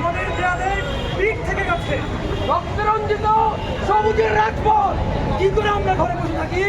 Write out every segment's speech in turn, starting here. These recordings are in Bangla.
আমাদের দেয়ালের পিক থেকে গেছে রক্তরঞ্জিত সবুজের রাজপথ। কি করে আমরা ঘরে বসে থাকি?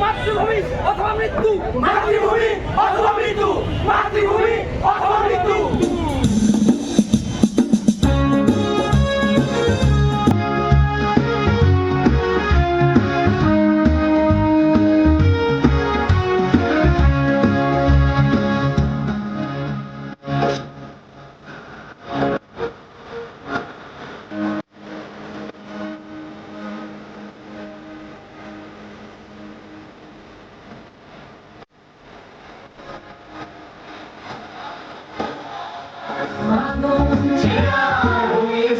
মাতৃভূমি অথবা মৃত্যু। মাতৃভূমি অথবা মৃত্যু। মাতৃভূমি অথবা মৃত্যু। শোষণের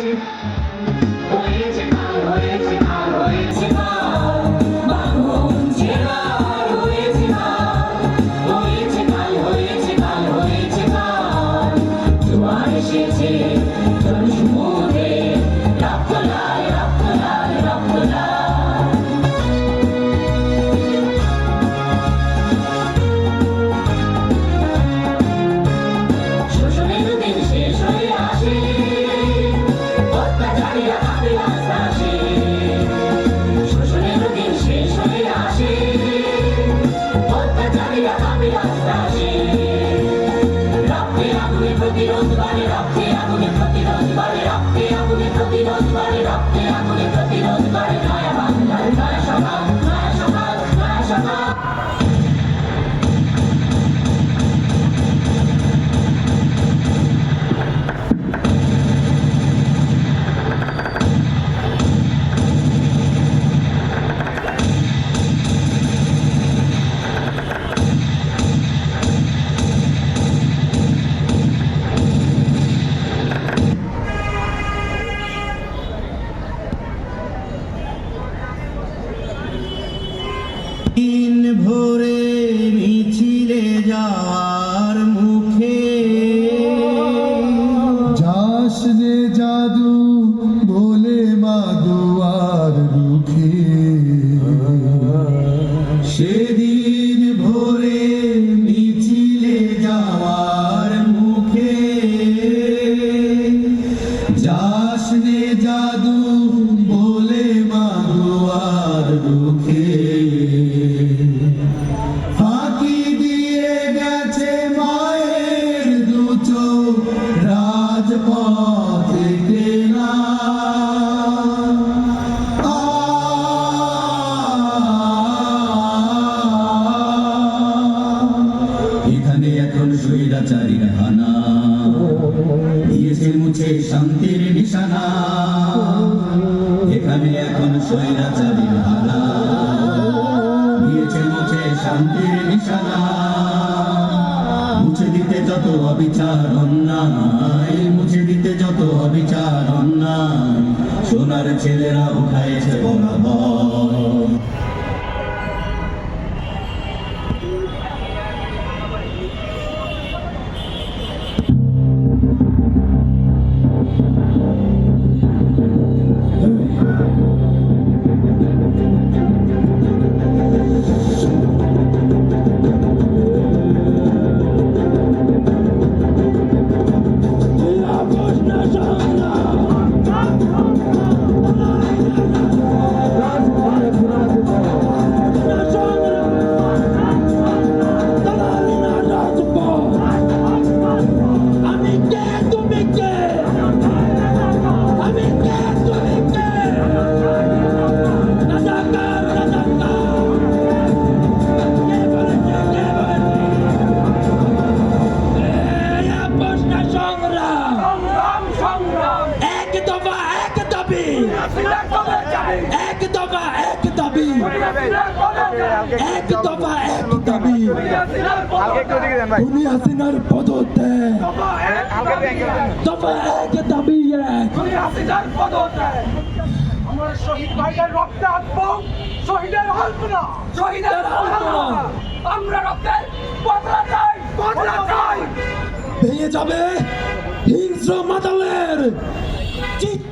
I'll be on জাদু বলে মা দুয়ার দুঃখে ফাঁকি দিয়ে গেছে মায়ের দুচো রাজপথে কেনা। এখানে এখন স্বৈরাচারীর হানা। দিয়েছে মুছে শান্তির নিশানা। স্বৈরাচারীর মুছে দিতে যত অবিচার অন্যায় মুছে দিতে যত অবিচার অন্যায় সোনার ছেলেরা উঠাইছে বরাবর এক দাবি। এক দফা এক দাবি। খুনি হাসিনার পদত্যাগ। দফা এক দাবি এক। আমরা শহীদ ভাইদের রক্তে আঁকবো শহীদের আলপনা শহীদের আলপনা। আমরা রক্তে বদলা চাই বদলা চাই। ভেঙে যাবে হিংস্র মাতালের চিত্ত।